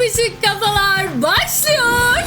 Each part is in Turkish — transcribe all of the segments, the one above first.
Yapışık kafalar başlıyor.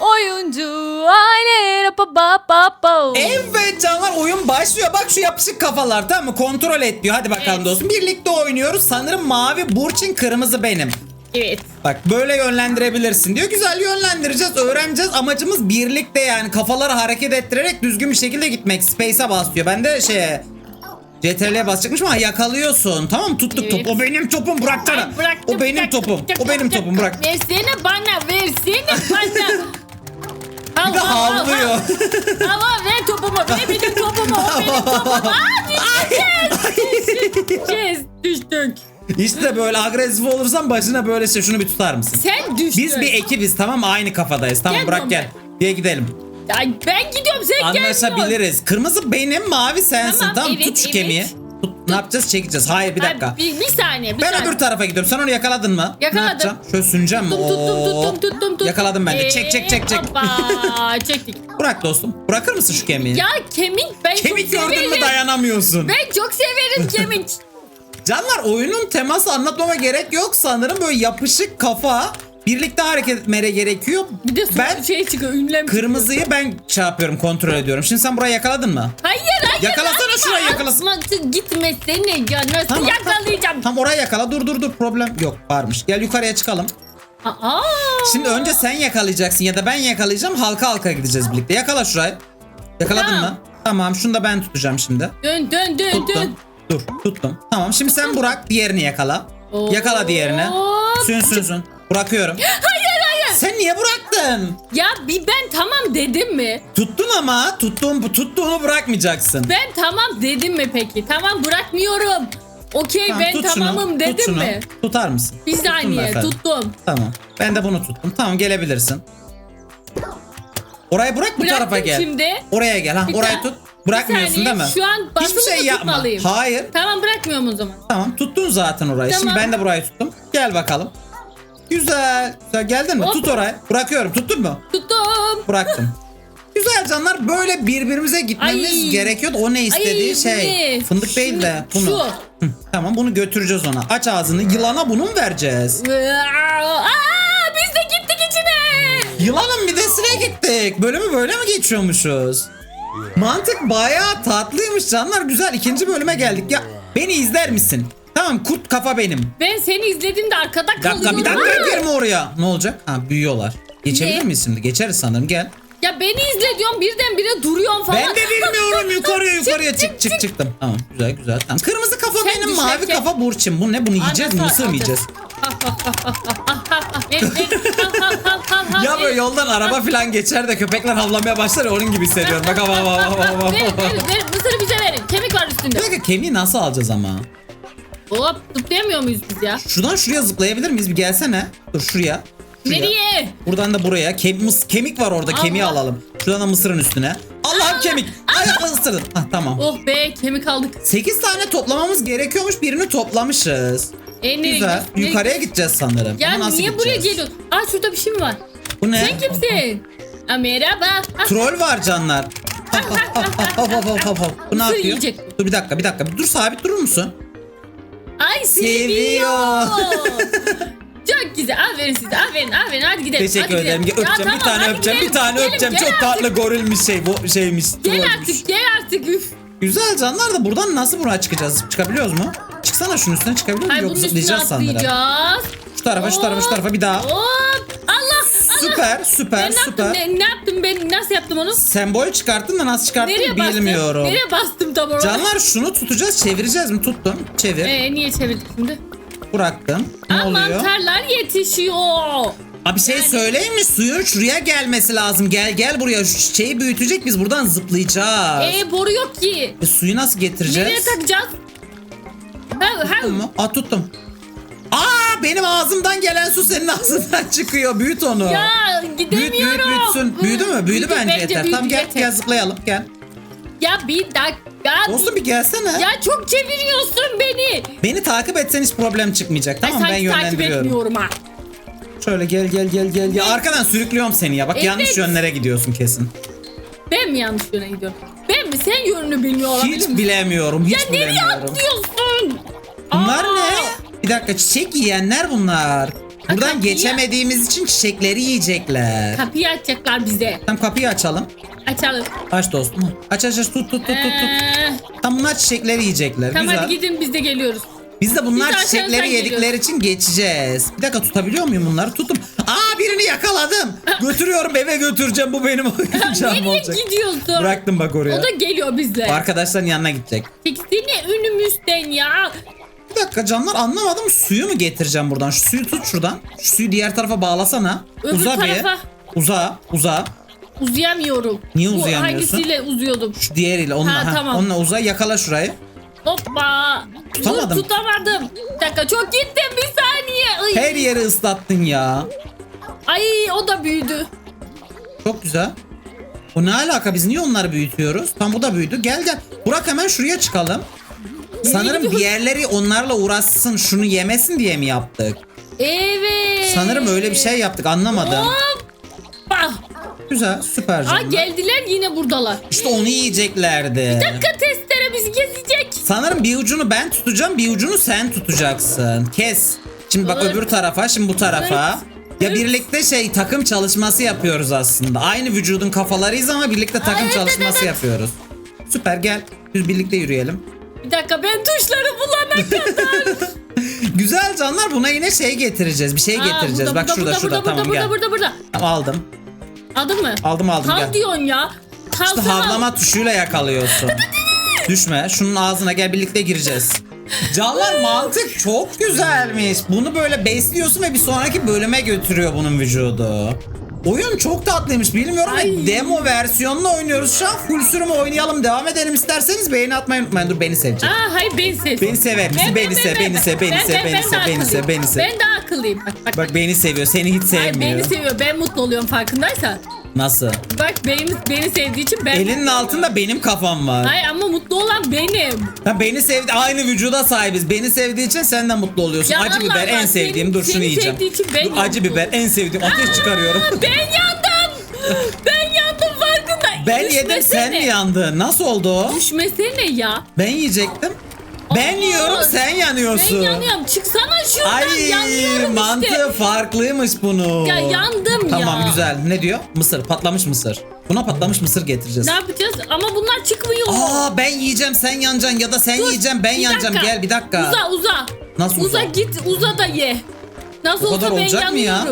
Oyuncu aile pa pa pa pa. Evet canlar oyun başlıyor. Bak şu yapışık kafalar tamam mı? Kontrol et diyor. Hadi bakalım Evet. dostum. Birlikte oynuyoruz. Sanırım mavi Burçin kırmızı benim. Evet. Bak böyle yönlendirebilirsin diyor. Güzel yönlendireceğiz, öğreneceğiz. Amacımız birlikte yani kafaları hareket ettirerek düzgün bir şekilde gitmek. Space'e bas diyor. Ben de şeye CTRL'ye basacakmışım ama yakalıyorsun. Tamam tuttuk Evet. top. O benim topum bıraksana. Ay, bıraktım, o benim bıraktım, topum. bıraktım, O benim topum bırak. Versene bana versene bana. Bir de hav, hav, havlıyor. hav. Ama ver topumu ver benim topumu o benim topumu. Aa düşeceğiz. Düşeceğiz. Düştük. işte böyle agresif olursan başına böyle şey şunu bir tutar mısın? Sen düştün. Biz bir ekibiz tamam mı? Aynı kafadayız. Tamam Gel bırak gel. Diye gidelim. Ay, ben gidiyorum sen gelmiyorsun. Anlaşabiliriz. Kırmızı benim, mavi sensin. Tamam, Tamam, evet, tut şu evet. kemiği. Tut, ne yapacağız? Çekeceğiz. Hayır bir Ay, dakika. bir, bir saniye bir Ben saniye. öbür tarafa gidiyorum. Sen onu yakaladın mı? Yakaladım. Ne yapacağım? Şöyle süneceğim mi? Tuttum tuttum tuttum tuttum tuttum. Yakaladım ben de. Ee, Çek çek çek çek. Hoppa çektik. Bırak dostum. Bırakır mısın şu kemiği? Ya kemik ben Kemik çok gördün mü dayanamıyorsun. Ben çok severim kemik. Canlar oyunun teması anlatmama gerek yok sanırım. Böyle yapışık kafa birlikte hareket etmeye gerekiyor. Bir de sonra ben şey çıkıyor ünlem çıkıyor. kırmızıyı ben şey yapıyorum kontrol ediyorum. Şimdi sen burayı yakaladın mı? Hayır hayır. Yakalasana atma, şurayı, yakalasın. atma, Gitmesene ya nasıl Tamam, yakalayacağım. Tam orayı yakala. Dur dur dur problem yok varmış. Gel yukarıya çıkalım. Aa. Şimdi önce sen yakalayacaksın ya da ben yakalayacağım. Halka halka gideceğiz birlikte. Yakala şurayı. Yakaladın Tamam. mı? Tamam şunu da ben tutacağım şimdi. Dön dön dön dön. Tuttum. Dur tuttum. Tamam şimdi sen Burak diğerini yakala. Oo. Yakala diğerini. Sün sün sün. Bırakıyorum. Hayır hayır. Sen niye bıraktın? Ya bir ben tamam dedim mi? Tuttun ama tuttuğun bu tuttuğunu bırakmayacaksın. Ben tamam dedim mi peki? Tamam bırakmıyorum. Okey Tamam, ben tut şunu, tamamım tut dedim şunu. mi? Tutar mısın? Tuttun mu saniye efendim? tuttum. Tamam. Ben de bunu tuttum. Tamam gelebilirsin. Orayı bırak bu Bıraktım tarafa gel. şimdi. Oraya gel. Ha, Bir orayı tut. Bırakmıyorsun değil mi? Şu an basılı Hiçbir şey mı yapma. tutmalıyım? Hayır. Tamam bırakmıyorum o zaman. Tamam tuttun zaten orayı. Tamam. Şimdi ben de burayı tuttum. Gel bakalım. Güzel. Güzel geldin mi? Hop. Tut orayı. Bırakıyorum. Tuttun mu? Tuttum. Bıraktım. Güzel canlar böyle birbirimize gitmemiz Ay. gerekiyordu. O ne istediği Ay, şey. ne? Fındık değil Şu, de bunu. Hı, tamam bunu götüreceğiz ona. Aç ağzını. Yılana bunu mu vereceğiz? Aa, biz de gittik içine. Yılanın midesine gittik. Bölümü böyle mi geçiyormuşuz? Mantık bayağı tatlıymış canlar. Güzel. İkinci bölüme geldik. Ya beni izler misin? Tamam kurt kafa benim. Ben seni izlediğimde arkada Bir dakika kalıyorum. bir dakika Aa! girme oraya. Ne olacak? Ha büyüyorlar. Geçebilir Ne? miyiz şimdi? Geçeriz sanırım gel. Ya beni izle diyorum birdenbire duruyorsun falan. Ben de bilmiyorum yukarıya yukarıya çık, çık çık çıktım. Tamam güzel güzel. Tamam. Kırmızı kafa Sen benim mavi düşerken- kafa Burçin. Bu ne bunu yiyeceğiz mi? Mısır mı yiyeceğiz? Ya böyle yoldan araba falan geçer de köpekler havlamaya başlar ya onun gibi hissediyorum. Bak hava hava hava hava. Ver ver ver mısırı bize verin. Kemik var Bir üstünde. dakika kemiği nasıl alacağız ama? Hop zıplayamıyor muyuz biz ya? Şuradan şuraya zıplayabilir miyiz? Bir gelsene. Dur şuraya. Şuraya. Nereye? Buradan da buraya. Kem- mıs- kemik var orada. Kemiği Allah. alalım. Şuradan da mısırın üstüne. Allah'ım kemik. Ayakla ısırdın. Ah tamam. Oh be kemik aldık. 8 tane toplamamız gerekiyormuş. Birini toplamışız. E, nereye Güzel. gidiyoruz? Nereye Yukarıya gideceğiz sanırım. Ya Ama nasıl niye buraya gideceğiz? geliyorsun? Aa şurada bir şey mi var? Bu ne? Sen kimsin? Aa, merhaba. Troll var canlar. Hop hop hop hop hop hop. Bu ne yapıyor? yiyecek Dur bir dakika bir dakika. Dur sabit durur musun? Ay Seviyor. Çok güzel. Aferin size. Aferin aferin. Hadi gidelim. Teşekkür hadi ederim. gidelim. Ya Öpeceğim bir tamam, tane hadi öpeceğim. Bir gidelim. tane Gidelim, öpeceğim. gel Çok tatlı gorilmiş şey bu şeymiş. Gel trollmüş. artık gel artık. Üf. Güzel canlar da buradan nasıl buraya çıkacağız? Çıkabiliyoruz mu? Çıksana şunun üstüne çıkabiliyor Hayır muyuz? bunun Yok üstüne zıplayacağız sanırım. atlayacağız. Şu tarafa şu tarafa şu tarafa bir daha. Hop. Süper süper Ben ne yaptım? süper. Ne, ne yaptım ben? Nasıl yaptım onu? Sembol çıkarttın da nasıl çıkarttın Nereye bastım? bilmiyorum. Nereye bastım tam oraya? Canlar şunu tutacağız çevireceğiz mi? Tuttum. Çevir. Ee, niye çevirdik şimdi? Bıraktım. Ne Aa, oluyor? mantarlar yetişiyor. Abi bir şey söyleyeyim mi? Suyun şuraya gelmesi lazım. Gel gel buraya. Şu çiçeği büyütecek biz buradan zıplayacağız. Ee boru yok ki. E, suyu nasıl getireceğiz? Nereye takacağız? Ha, ha. Mu? Aa tuttum. Benim ağzımdan gelen su senin ağzından çıkıyor. Büyüt onu. Ya Büyüt büyüt gidemiyorum. büyütsün. Büyüdü mü? Büyüdü bence, yeter. büyüdü, tamam gel yeter. gel zıplayalım gel. Ya bir dakika. Dostum bir gelsene. Ya çok çeviriyorsun beni. Beni takip etsen hiç problem çıkmayacak. Tamam Ay, ben sanki takip yönlendiriyorum. etmiyorum ha. Şöyle gel gel gel gel. Ya arkadan sürüklüyorum seni ya. Bak Evet. yanlış yönlere gidiyorsun kesin. Ben mi yanlış yöne gidiyorum? Ben mi? Sen yönünü bilmiyor olabilir Hiç bilemiyorum. Hiç Ya nereye bilemiyorum. atlıyorsun? Bunlar Aa, ne? Bir dakika çiçek yiyenler bunlar. Buradan kapıyı- geçemediğimiz için çiçekleri yiyecekler. Kapıyı açacaklar bize. Tam kapıyı açalım. Açalım. Aç dostum. Aç aç aç tut tut tut tut. tut. Ee, Tam bunlar çiçekleri yiyecekler. tamam Güzel. hadi gidin biz de geliyoruz. Biz de bunlar Biz de çiçekleri yedikleri için geçeceğiz. Bir dakika tutabiliyor muyum bunları? Tuttum. Aa birini yakaladım. Götürüyorum eve götüreceğim. Bu benim oyuncağım Nereye olacak. gidiyorsun? Bıraktım bak oraya. O da geliyor bizle. Arkadaşların yanına gidecek. Çeksene önümüzden ya. Dakika canlar anlamadım. Suyu mu getireceğim buradan? Şu suyu tut şuradan. Şu suyu diğer tarafa bağlasana. Öbür uza tarafa. bir. Uza. Uza. Uzayamıyorum. Niye Bu uzayamıyorsun? hangisiyle uzuyordum? Şu diğeriyle. Onunla, ha, tamam. onunla uza. Yakala şurayı. Hoppa. Tutamadım. Dur, tutamadım. Bir dakika çok gittim bir saniye. Ay. Her yeri ıslattın ya. Ay o da büyüdü. Çok güzel. O ne alaka? Biz niye onları büyütüyoruz? Tam bu da büyüdü. Gel gel. Burak hemen şuraya çıkalım. Sanırım gidiyoruz? diğerleri onlarla uğraşsın şunu yemesin diye mi yaptık? Evet. Sanırım öyle bir şey yaptık anlamadım. Hoppa. Güzel süper Aa geldiler yine buradalar. İşte onu yiyeceklerdi. Dakika testere bizi gezecek. Sanırım bir ucunu ben tutacağım bir ucunu sen tutacaksın. Kes. Şimdi bak Olur. öbür tarafa şimdi bu tarafa. Evet. Ya Evet. birlikte şey takım çalışması yapıyoruz aslında. Aynı vücudun kafalarıyız ama birlikte takım evet, çalışması evet. yapıyoruz. Süper gel. Biz birlikte yürüyelim. Bir dakika ben tuşları bulana kadar. Güzel canlar buna yine şey getireceğiz. Bir şey Aa, getireceğiz. bak burada, şurada burada, şurada burada, tamam burada, gel. Burada burada Tamam, aldım. Aldın mı? Aldım aldım Hav gel. diyorsun ya. İşte Havsana. havlama tuşuyla yakalıyorsun. Düşme. Şunun ağzına gel birlikte gireceğiz. Canlar mantık çok güzelmiş. Bunu böyle besliyorsun ve bir sonraki bölüme götürüyor bunun vücudu. Oyun çok tatlıymış. Bilmiyorum ve Ay. demo versiyonunu oynuyoruz. Şu an full sürüm oynayalım. Devam edelim isterseniz beğeni atmayı unutmayın. Dur beni sevecek. Aa hayır beni sev. Beni sever misin? Beni sev, beni sev, beni Ben- sev, ben- beni ben sev, beni sev, beni sev. Ben daha akıllıyım. Bak bak. Bak beni seviyor. Seni hiç Ay, sevmiyor. beni seviyor. Ben mutlu oluyorum farkındaysan. Nasıl? Bak benim beni sevdiği için ben Elinin altında benim kafam var. Hayır ama mutlu olan benim. Ha, beni sevdi aynı vücuda sahibiz. Beni sevdiği için sen de mutlu oluyorsun. Ya acı Allah biber en Allah, sevdiğim. seni- Dur şunu seni yiyeceğim. sevdiği için ben Dur, acı biber en sevdiğim. Ateş çıkarıyorum. Ben yandım. Ben yandım farkında. Ben yedim sen Düşmesene. mi yandın? Nasıl oldu o? Düşmesene ya. Ben yiyecektim. Ben Aa, yiyorum sen yanıyorsun. Ben yanıyorum. Çıksana şuradan Ay yanıyorum mantığı işte. farklıymış bunun. Ya yandım ya. Tamam güzel. Ne diyor? Mısır. Patlamış mısır. Buna patlamış mısır getireceğiz. Ne yapacağız? Ama bunlar çıkmıyor. Aa ben yiyeceğim sen yanacaksın ya da sen Dur, yiyeceğim ben yanacağım. dakika. Gel bir dakika. Uza uza. Nasıl uza? Uza git uza da ye. Nasıl Bu kadar olsa ben olacak mı ya?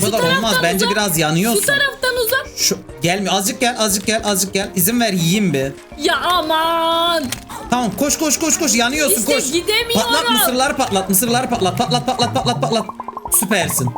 Bu kadar olmaz. taraftan Bence biraz yanıyorsun. Şu taraftan uza. Şu gelmiyor. Azıcık gel, azıcık gel, azıcık gel. İzin ver yiyeyim bir. Ya aman. Tamam koş koş koş koş yanıyorsun İşte koş. gidemiyorum. Patlat mısırları patlat mısırları patlat patlat patlat patlat patlat. Süpersin.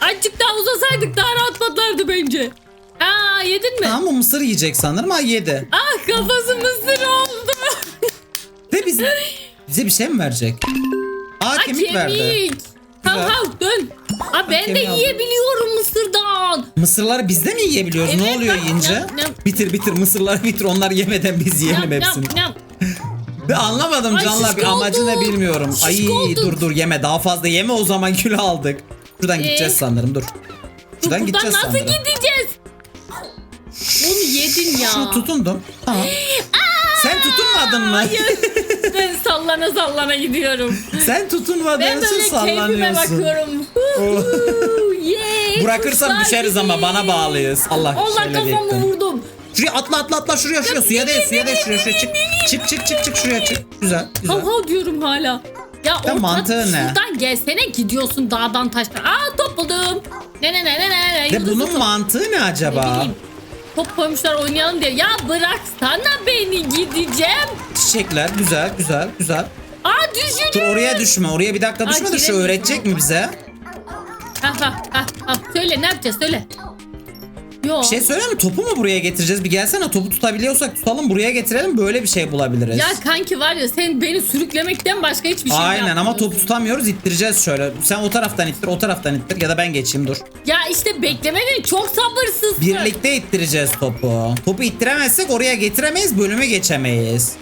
Azıcık daha uzasaydık daha rahat patlardı bence. Aa yedin mi? Tamam o mısır yiyecek sanırım ha yedi. Ah kafası mısır oldu. De biz, bize bir şey mi verecek? Aa Aa, kemik, verdi. Hav hav dön. Aa ben de yiyebiliyorum mısırdan. Mısırları biz de mi yiyebiliyoruz? ne Evet, oluyor bak, yiyince? Bitir bitir mısırları bitir onlar yemeden biz yiyelim Yap, hepsini. yap. Ben anlamadım Ay, canlar bir amacı ne bilmiyorum. Ay Şişko olduk. dur dur yeme daha fazla yeme o zaman kilo aldık. Şuradan Ee? gideceğiz sanırım dur. Dur, Şuradan buradan gideceğiz nasıl sanırım. gideceğiz? Bunu yedin ya. Şu tutundum. Tamam. Sen tutunmadın mı? ben sallana sallana gidiyorum. Sen tutunmadığın Ben için böyle keyfime sallanıyorsun. bakıyorum. Huhu, yeah, Bırakırsam kuşlar düşeriz gibi. ama bana bağlıyız. Allah Allah şöyle kafamı bekleyin. vurdum. Şuraya atla atla atla şuraya şuraya suya değil suya değil şuraya şuraya çık. Çık çık çık çık şuraya çık. Güzel güzel. Hav hav diyorum hala. Ya orta mantığı ne? şuradan gelsene gidiyorsun dağdan taştan. Aa top buldum. Ne ne ne ne ne. De Yıldızlı bunun top. mantığı ne Ne acaba? bileyim. Top koymuşlar oynayalım diye. Ya bıraksana beni gideceğim. Çiçekler güzel güzel güzel. Aa Dur düşürüyorum. oraya düşme oraya bir dakika düşme de şu öğretecek mi bize? Ha ha ha ha. Söyle ne yapacağız söyle. Yo. Bir şey söyleyeyim mi? Topu mu buraya getireceğiz? Bir gelsene topu tutabiliyorsak tutalım buraya getirelim böyle bir şey bulabiliriz. Ya kanki var ya sen beni sürüklemekten başka hiçbir şey Aynen ama yapmıyorsun. topu tutamıyoruz ittireceğiz şöyle. Sen o taraftan ittir o taraftan ittir ya da ben geçeyim dur. Ya işte beklemedin çok sabırsızsın. Birlikte ittireceğiz topu. Topu ittiremezsek oraya getiremeyiz bölüme geçemeyiz.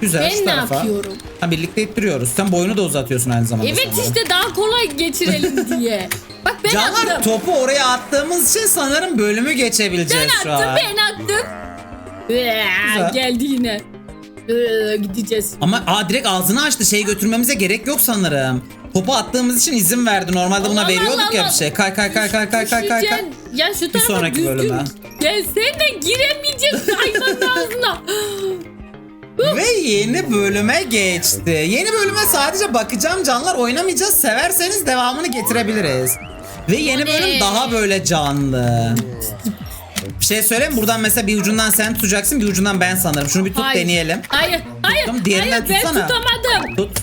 Güzel Ben şu ne tarafa. yapıyorum? Ha, birlikte ittiriyoruz. Sen boyunu da uzatıyorsun aynı zamanda. Evet sanırım. işte daha kolay geçirelim diye. Bak ben Canlar attım. topu oraya attığımız için sanırım bölümü geçebileceğiz Ben şu attım an. ben attım. Ee, Güzel. geldi yine. Ee, gideceğiz. Ama aa, direkt ağzını açtı. Şey götürmemize gerek yok sanırım. Topu attığımız için izin verdi. Normalde buna Allah veriyorduk Allah ya bir şey. Kay kay kay kay kay kay kay. kay. Ya şu tarafa sonraki düzgün bölüme. Gelsene giremeyeceksin hayvanın ağzına. Yeni bölüme geçti. Yeni bölüme sadece bakacağım canlar oynamayacağız. Severseniz devamını getirebiliriz. Ve yeni bölüm daha böyle canlı. Bir şey söyleyeyim? Buradan mesela bir ucundan sen tutacaksın bir ucundan ben sanırım. Şunu bir tut Hayır. deneyelim. Hayır, hayır, Tuttum, diğerinden hayır ben tutsana. tutamadım. Tut.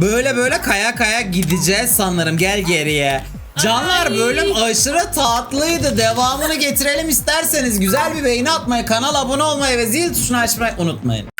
Böyle böyle kaya kaya gideceğiz sanırım. Gel geriye. Canlar Ay. bölüm aşırı tatlıydı. Devamını getirelim isterseniz güzel bir beğeni atmayı, kanala abone olmayı ve zil tuşunu açmayı unutmayın.